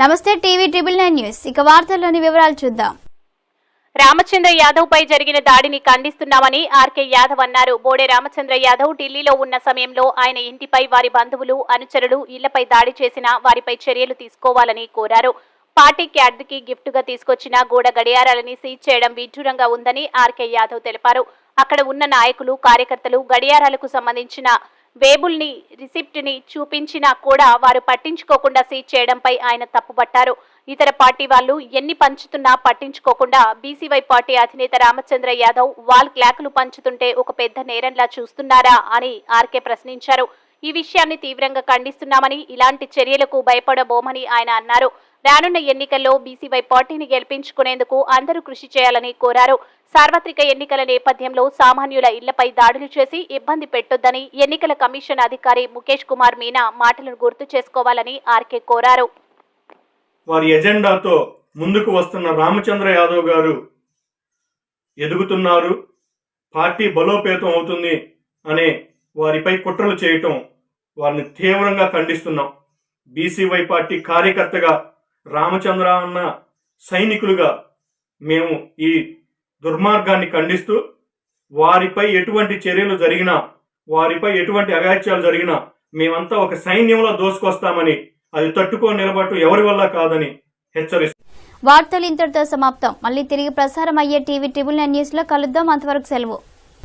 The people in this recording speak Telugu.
నమస్తే టీవీ ట్రిబుల్ నైన్ న్యూస్. ఇక వార్తల్లోని వివరాలు చూద్దాం. రామచంద్ర యాదవ్ పై జరిగిన దాడిని ఖండిస్తున్నామని ఆర్కే యాదవ్ అన్నారు. బోడే రామచంద్ర యాదవ్ ఢిల్లీలో ఉన్న సమయంలో ఆయన ఇంటిపై వారి బంధువులు అనుచరులు ఇళ్ళపై దాడి చేసిన వారిపై చర్యలు తీసుకోవాలని కోరారు. పార్టీ క్యాడ్కి గిఫ్ట్గా తీసుకొచ్చిన గోడ గడియారాలని సీజ్ చేయడం విడ్డూరంగా ఉందని ఆర్కే యాదవ్ తెలిపారు. అక్కడ ఉన్న నాయకులు కార్యకర్తలు గడియారాలకు సంబంధించిన వేబుల్ని రిసిప్ట్ని చూపించినా కూడా వారు పట్టించుకోకుండా సీజ్ చేయడంపై ఆయన తప్పుపట్టారు. ఇతర పార్టీ వాళ్ళు ఎన్ని పంచుతున్నా పట్టించుకోకుండా బీసీవై పార్టీ అధినేత రామచంద్ర యాదవ్ వాల్ క్లాకులు పంచుతుంటే ఒక పెద్ద నేరంలా చూస్తున్నారా అని ఆర్కే ప్రశ్నించారు. ఈ విషయాన్ని తీవ్రంగా ఖండిస్తున్నామని ఇలాంటి చర్యలకు భయపడబోమని ఆయన అన్నారు. రానున్న ఎన్నికల్లో బీసీవై పార్టీని గెలిపించుకునేందుకు అందరూ కృషి చేయాలని కోరారు. సార్వత్రిక ఎన్నికల నేపథ్యంలో సామాన్యుల ఇళ్ళపై దాడులు చేసి ఇబ్బంది పెట్టొద్దని ఎన్నికల కమిషన్ అధికారి ముఖేష్ కుమార్ మీనా మాటలను గుర్తు చేసుకోవాలని ఆర్కే కోరారు. వారి ఎజెండాతో ముందుకు వస్తున్న రామచంద్ర యాదవ్ గారు ఎదుగుతున్నారు. పార్టీ బలోపేతం అవుతుంది అనే వారిపై కుట్రలు చేయటం వారిని తీవ్రంగా ఖండిస్తున్నాం. బీసీవై పార్టీ కార్యకర్తగా రామచంద్ర అన్న సైనికులుగా మేము ఈ దుర్మార్గాన్ని ఖండిస్తూ వారిపై ఎటువంటి చర్యలు జరిగినా వారిపై ఎటువంటి అగాత్యాలు జరిగినా మేమంతా ఒక సైన్యంలో దోసుకొస్తామని అది తట్టుకొని నిలబడటం ఎవరి వల్ల కాదని హెచ్చరిస్తాం. వార్తలు ఇంతటితో సమాప్తం. మళ్ళీ తిరిగి ప్రసారం అయ్యే టీవీ ట్రిబుల్ నైన్ న్యూస్లో కలుద్దాం. అంతవరకు సెలవు.